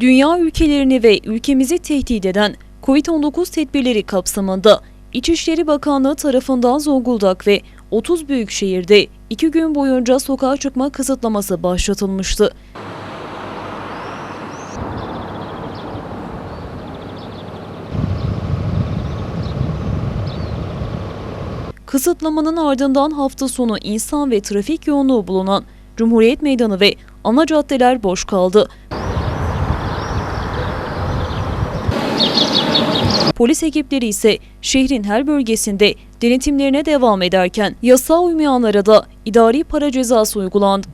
Dünya ülkelerini ve ülkemizi tehdit eden COVID-19 tedbirleri kapsamında İçişleri Bakanlığı tarafından Zonguldak ve 30 büyük şehirde 2 gün boyunca sokağa çıkma kısıtlaması başlatılmıştı. Kısıtlamanın ardından hafta sonu insan ve trafik yoğunluğu bulunan Cumhuriyet Meydanı ve ana caddeler boş kaldı. Polis ekipleri ise şehrin her bölgesinde denetimlerine devam ederken yasağa uymayanlara da idari para cezası uygulandı.